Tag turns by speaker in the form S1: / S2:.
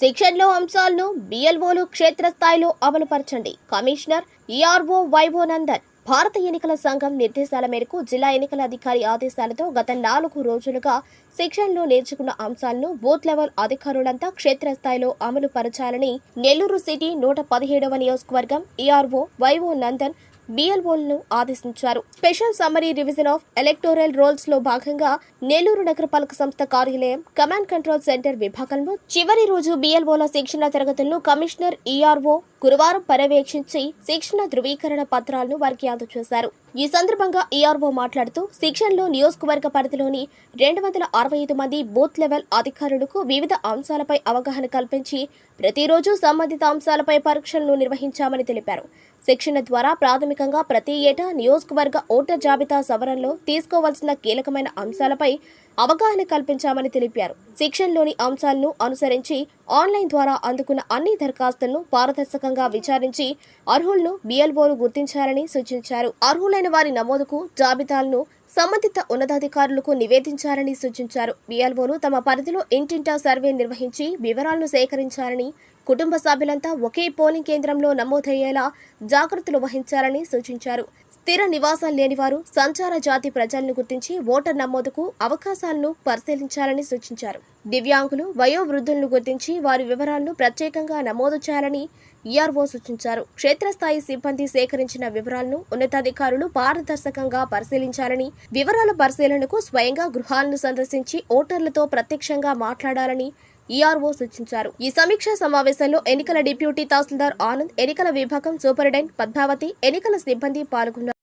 S1: శిక్షణలో అంశాలను బిఎల్ఓలు క్షేత్రస్థాయిలో అమలుపరచండి. కమిషనర్ ఈఆర్ఓ వైవో నందన్ భారత ఎన్నికల సంఘం నిర్దేశాల మేరకు జిల్లా ఎన్నికల అధికారి ఆదేశాలతో గత నాలుగు రోజులుగా శిక్షణలో నేర్చుకున్న అంశాలను బూత్ లెవెల్ అధికారులంతా క్షేత్రస్థాయిలో అమలు పరచాలని నెల్లూరు సిటీ నూట పదిహేడవ నియోజకవర్గం ఈఆర్ఓ వైవో నందన్ బిఎల్ఓలను ఆదేశించారు. Special summary revision of electoral రోల్స్లో భాగంగా నెల్లూరు నగరపాలక సంస్థ కార్యాలయం కమాండ్ కంట్రోల్ సెంటర్ విభాగంలో చివరి రోజు బిఎల్ఓల శిక్షణ తరగతులను కమిషనర్ ఈఆర్ఓ గురువారం పర్యవేక్షించి శిక్షణ ధృవీకరణ పత్రాలను వారికి అందజేశారు. ఈ సందర్భంగా ఈఆర్ఓ మాట్లాడుతూ శిక్షణలో నియోజకవర్గ పరిధిలోని రెండు వందల అరవై ఐదు మంది బూత్ లెవెల్ అధికారులకు వివిధ అంశాలపై అవగాహన కల్పించి ప్రతిరోజు సంబంధిత అంశాలపై పరీక్షలను నిర్వహించామని తెలిపారు. శిక్షణ ద్వారా ప్రాథమికంగా ప్రతి ఏటా నియోజకవర్గ ఓటర్ జాబితా సవరణలో తీసుకోవాల్సిన కీలకమైన అంశాలపై అవగాహన కల్పించామని తెలిపారు. శిక్షణలోని అంశాలను అనుసరించి ఆన్లైన్ ద్వారా అందుకున్న అన్ని దరఖాస్తులను పారదర్శకంగా విచారించి అర్హులను బిఎల్ఓలు గుర్తించాలని సూచించారు. అర్హులైన వారి నమోదుకు జాబితాలను సంబంధిత ఉన్నతాధికారులకు నివేదించాలని సూచించారు. బిఎల్ఓలు తమ పరిధిలో ఇంటింటా సర్వే నిర్వహించి వివరాలను సేకరించాలని కుటుంబ సభ్యులంతా ఒకే పోలింగ్ కేంద్రంలో నమోదయ్యేలా జాగ్రత్తలు వహించాలని సూచించారు. స్థిర నివాసం లేనివారు సంచార జాతి ప్రజలను గుర్తించి ఓటర్ నమోదుకు అవకాశాలను పరిశీలించాలని సూచించారు. దివ్యాంగులు వయోవృద్ధులను గుర్తించి వారి వివరాలను ప్రత్యేకంగా నమోదు చేయాలని ఈఆర్ఓ సూచించారు. క్షేత్రస్థాయి సిబ్బంది సేకరించిన వివరాలను ఉన్నతాధికారులు పారదర్శకంగా పరిశీలించాలని వివరాల పరిశీలనకు స్వయంగా గృహాలను సందర్శించి ఓటర్లతో ప్రత్యక్షంగా మాట్లాడాలని ఈఆర్ఓ సూచించారు. ఈ సమీక్షా సమావేశంలో ఎన్నికల డిప్యూటీ తహసీల్దార్ ఆనంద్ ఎన్నికల విభాగం సూపరింటెండెంట్ పద్మావతి ఎన్నికల సిబ్బంది పాల్గొన్నారు.